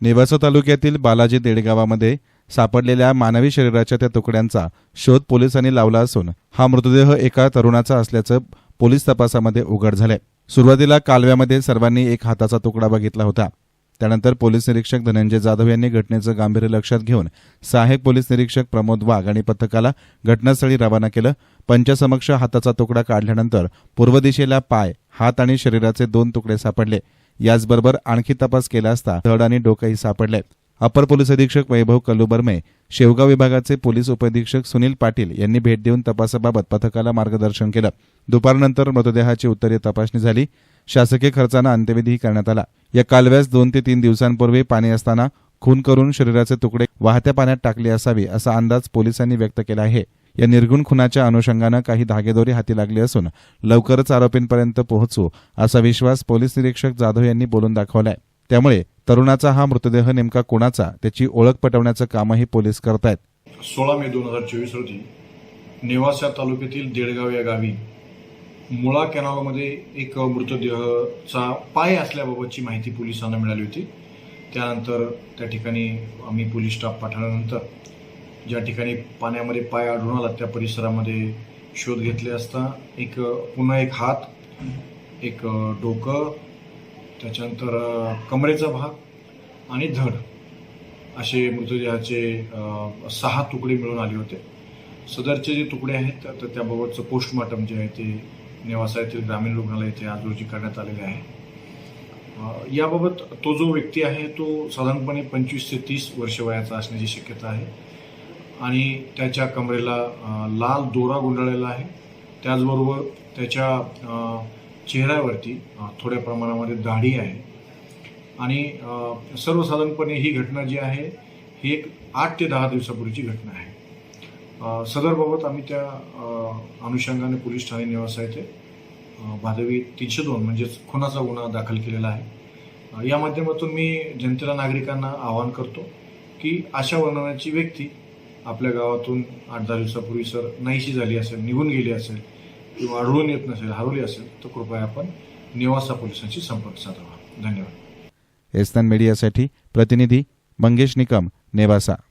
नेवासा तालुक्यातील बालाजी देडगावामध्ये सापडलेल्या मानवी शरीराच्या त्या तुकड्यांचा शोध पोलिसांनी लावला असून हा मृतदेह एका तरुणाचा असल्याचं पोलीस तपासामध्ये उघड झालंय. सुरुवातीला कालव्यामध्ये सर्वांनी एक हाताचा तुकडा बघितला होता. त्यानंतर पोलीस निरीक्षक धनंजय जाधव यांनी घटनेचं गांभीर्य लक्षात घेऊन सहाय्यक पोलीस निरीक्षक प्रमोद वाघ आणि पथकाला घटनास्थळी रवाना केलं. पंचसमक्ष हाताचा तुकडा काढल्यानंतर पूर्व दिशेला पाय हात आणि शरीराचे दोन तुकडे सापडले. याचबरोबर आणखी तपास केला असता धड आणि डोकंही सापडले. अपर पोलीस अधीक्षक वैभव कल्लुबर्मे शेवगाव विभागाचे पोलीस उपअधीक्षक सुनील पाटील यांनी भेट देऊन तपासाबाबत पथकाला मार्गदर्शन केलं. दुपारनंतर मृतदेहाची उत्तरीय तपासणी झाली. शासकीय खर्चानं अंत्यविधीही करण्यात आला. या कालव्यास दोन ते तीन दिवसांपूर्वी पाणी असताना खून करून शरीराचे तुकडे वाहत्या पाण्यात टाकले असावे असा अंदाज पोलिसांनी व्यक्त केला आहे. या निर्गुण खुनाच्या अनुषंगानं काही धागेदोरी हाती लागली असून लवकरच आरोपींपर्यंत पोहोचू असा विश्वास पोलीस निरीक्षक जाधव यांनी बोलून दाखवलाय. त्यामुळे तरुणाचा हा मृतदेह नेमका कोणाचा त्याची ओळख पटवण्याचं कामही पोलीस करतायत. सोळा मे दोन हजार चोवीस रोजी नेवासा तालुक्यातील देडगाव या गावी मुळा कॅनॉलमध्ये एक मृतदेहचा पाय असल्याबाबतची माहिती पोलिसांना मिळाली होती. त्यानंतर त्या ठिकाणी आम्ही पोलीस स्टाफ पाठवल्यानंतर ज्या ठिकाणी पाण्यामध्ये पाय आढळून आला त्या परिसरामध्ये शोध घेतले असता एक पुन्हा एक हात एक डोकं त्याच्यानंतर कमरेचा भाग आणि धड असे मृतदेहाचे सहा तुकडे मिळून आले होते. सदरचे जे तुकडे आहेत तर त्याबाबतचं पोस्टमॉर्टम जे आहे ते नेवासा येथील ग्रामीण रुग्णालय येथे आज रोजी करण्यात आलेले आहे. याबाबत तो जो व्यक्ती आहे तो साधारणपणे पंचवीस ते तीस वर्ष वयाचा असण्याची शक्यता आहे. आणि त्याच्या कमरेला लाल दोरा गुंडाळलेला आहे. त्याचबरोबर त्याच्या चेहऱ्यावरती थोड्या प्रमाणामध्ये दाढी आहे. आणि सर्वसाधारणपणे ही घटना जी आहे ही एक आठ ते दहा दिवसापूर्वीची घटना आहे. सदरबाबत आम्ही त्या अनुषंगाने पोलीस ठाणे निवासा येथे भादवी तीनशे दोन म्हणजेच खुनाचा गुन्हा दाखल केलेला आहे. या माध्यमातून मी जनतेला नागरिकांना आवाहन करतो की अशा वर्णनाची व्यक्ती आपल्या गावातून आठ दहा दिवसापूर्वी सर नाहीशी झाली असेल निघून गेली असेल किंवा आढळून येत नसेल हरवली असेल तर कृपया आपण निवासा पोलिसांशी संपर्क साधावा. धन्यवाद. एस्तान मीडियासाठी प्रतिनिधी मंगेश निकम नेवासा.